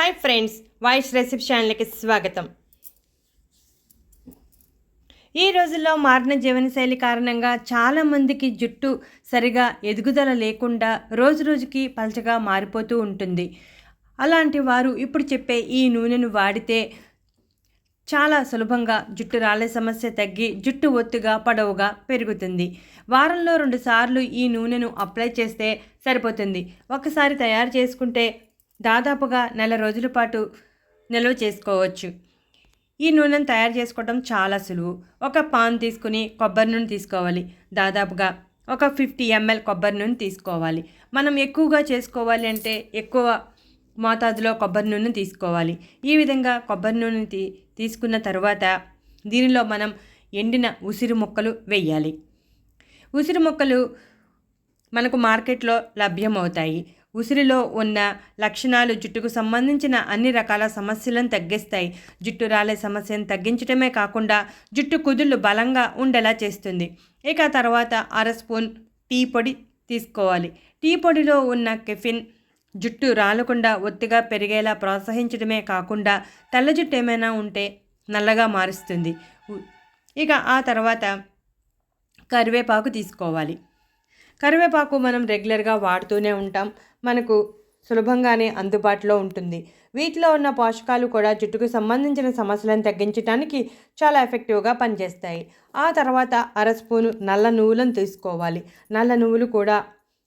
Hi friends voice recipe ఛానల్కి స్వాగతం. ఈ రోజుల్లో మారిన జీవనశైలి కారణంగా చాలామందికి జుట్టు సరిగా ఎదుగుదల లేకుండా రోజు రోజుకి పలచగా మారిపోతూ ఉంటుంది. అలాంటి వారు ఇప్పుడు చెప్పే ఈ నూనెను వాడితే చాలా సులభంగా జుట్టు రాలే సమస్య తగ్గి జుట్టు ఒత్తుగా పొడవుగా పెరుగుతుంది. వారంలో రెండుసార్లు ఈ నూనెను అప్లై చేస్తే సరిపోతుంది. ఒకసారి తయారు చేసుకుంటే దాదాపుగా నెల రోజుల పాటు నిల్వ చేసుకోవచ్చు. ఈ నూనెను తయారు చేసుకోవడం చాలా సులువు. ఒక పాన్ తీసుకుని కొబ్బరి నూనె తీసుకోవాలి. దాదాపుగా ఒక ఫిఫ్టీ ఎంఎల్ కొబ్బరి నూనె తీసుకోవాలి. మనం ఎక్కువగా చేసుకోవాలి అంటే ఎక్కువ మోతాదులో కొబ్బరి నూనె తీసుకోవాలి. ఈ విధంగా కొబ్బరి నూనె తీ తీసుకున్న తర్వాత దీనిలో మనం ఎండిన ఉసిరి ముక్కలు వేయాలి. ఉసిరి ముక్కలు మనకు మార్కెట్లో లభ్యమవుతాయి. ఉసిరిలో ఉన్న లక్షణాలు జుట్టుకు సంబంధించిన అన్ని రకాల సమస్యలను తగ్గిస్తాయి. జుట్టు రాలే సమస్యను తగ్గించడమే కాకుండా జుట్టు కుదుళ్ళు బలంగా ఉండేలా చేస్తుంది. ఇక తర్వాత అర స్పూన్ టీ పొడి తీసుకోవాలి. టీ పొడిలో ఉన్న కెఫిన్ జుట్టు రాలకుండా ఒత్తిగా పెరిగేలా ప్రోత్సహించడమే కాకుండా తెల్ల జుట్టు ఏమైనా ఉంటే నల్లగా మారుస్తుంది. ఇక ఆ తర్వాత కరివేపాకు తీసుకోవాలి. కరివేపాకు మనం రెగ్యులర్గా వాడుతూనే ఉంటాం. మనకు సులభంగానే అందుబాటులో ఉంటుంది. వీటిలో ఉన్న పోషకాలు కూడా జుట్టుకు సంబంధించిన సమస్యలను తగ్గించడానికి చాలా ఎఫెక్టివ్గా పనిచేస్తాయి. ఆ తర్వాత అర స్పూను నల్ల నువ్వులను తీసుకోవాలి. నల్ల నువ్వులు కూడా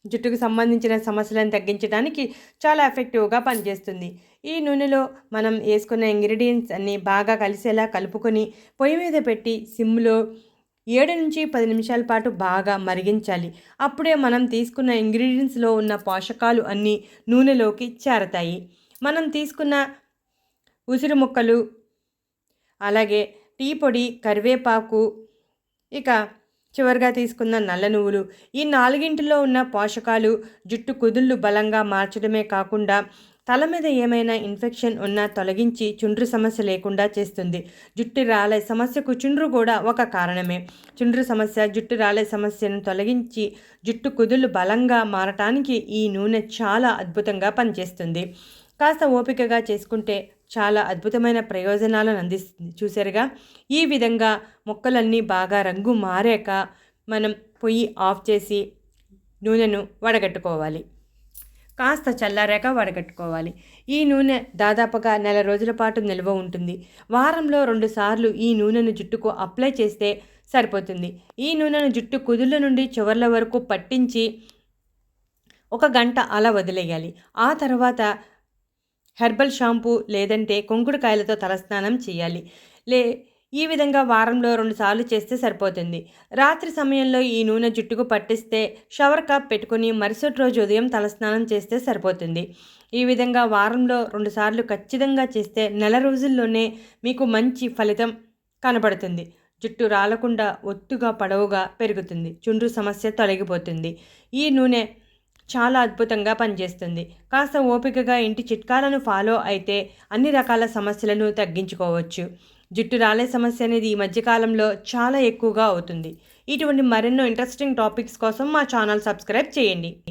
జుట్టుకు సంబంధించిన సమస్యలను తగ్గించడానికి చాలా ఎఫెక్టివ్గా పనిచేస్తుంది. ఈ నూనెలో మనం వేసుకున్న ఇంగ్రీడియంట్స్ అన్నీ బాగా కలిసేలా కలుపుకొని పొయ్యి మీద పెట్టి సిమ్లో ఏడు నుంచి పది నిమిషాల పాటు బాగా మరిగించాలి. అప్పుడే మనం తీసుకున్న ఇంగ్రీడియంట్స్లో ఉన్న పోషకాలు అన్నీ నూనెలోకి చేరతాయి. మనం తీసుకున్న ఉసిరి ముక్కలు అలాగే టీ పొడి కరివేపాకు ఇక చివరిగా తీసుకున్న నల్ల నువ్వులు ఈ నాలుగింటిలో ఉన్న పోషకాలు జుట్టు కుదుళ్ళు బలంగా మార్చడమే కాకుండా తల మీద ఏమైనా ఇన్ఫెక్షన్ ఉన్నా తొలగించి చుండ్రు సమస్య లేకుండా చేస్తుంది. జుట్టు రాలే సమస్యకు చుండ్రు కూడా ఒక కారణమే. చుండ్రు సమస్య జుట్టు రాలే సమస్యను తొలగించి జుట్టు కుదులు బలంగా మారటానికి ఈ నూనె చాలా అద్భుతంగా పనిచేస్తుంది. కాస్త ఓపికగా చేసుకుంటే చాలా అద్భుతమైన ప్రయోజనాలను అందిస్తుంది. చూసారుగా ఈ విధంగా మొక్కలన్నీ బాగా రంగు మారాక మనం పొయ్యి ఆఫ్ చేసి నూనెను వడగట్టుకోవాలి. కాస్త చల్లారాక వడగట్టుకోవాలి. ఈ నూనె దాదాపుగా నెల రోజుల పాటు నిల్వ ఉంటుంది. వారంలో రెండుసార్లు ఈ నూనెను జుట్టుకు అప్లై చేస్తే సరిపోతుంది. ఈ నూనెను జుట్టు కుదుళ్ళ నుండి చివర్ల వరకు పట్టించి ఒక గంట అలా వదిలేయాలి. ఆ తర్వాత హెర్బల్ షాంపూ లేదంటే కొంకుడుకాయలతో తలస్నానం చేయాలి. లే ఈ విధంగా వారంలో రెండుసార్లు చేస్తే సరిపోతుంది. రాత్రి సమయంలో ఈ నూనె జుట్టుకు పట్టిస్తే షవర్ కప్ పెట్టుకుని మరుసటి రోజు ఉదయం తలస్నానం చేస్తే సరిపోతుంది. ఈ విధంగా వారంలో రెండుసార్లు ఖచ్చితంగా చేస్తే నెల రోజుల్లోనే మీకు మంచి ఫలితం కనబడుతుంది జుట్టు రాలకుండా ఒత్తుగా పొడవుగా పెరుగుతుంది. చుండ్రు సమస్య తొలగిపోతుంది. ఈ నూనె చాలా అద్భుతంగా పనిచేస్తుంది. కాస్త ఓపికగా ఇంటి చిట్కాలను ఫాలో అయితే అన్ని రకాల సమస్యలను తగ్గించుకోవచ్చు. జుట్టు రాలే సమస్య అనేది ఈ మధ్యకాలంలో చాలా ఎక్కువగా అవుతుంది. ఇటువంటి మరెన్నో ఇంట్రెస్టింగ్ టాపిక్స్ కోసం మా ఛానల్ సబ్స్క్రైబ్ చేయండి.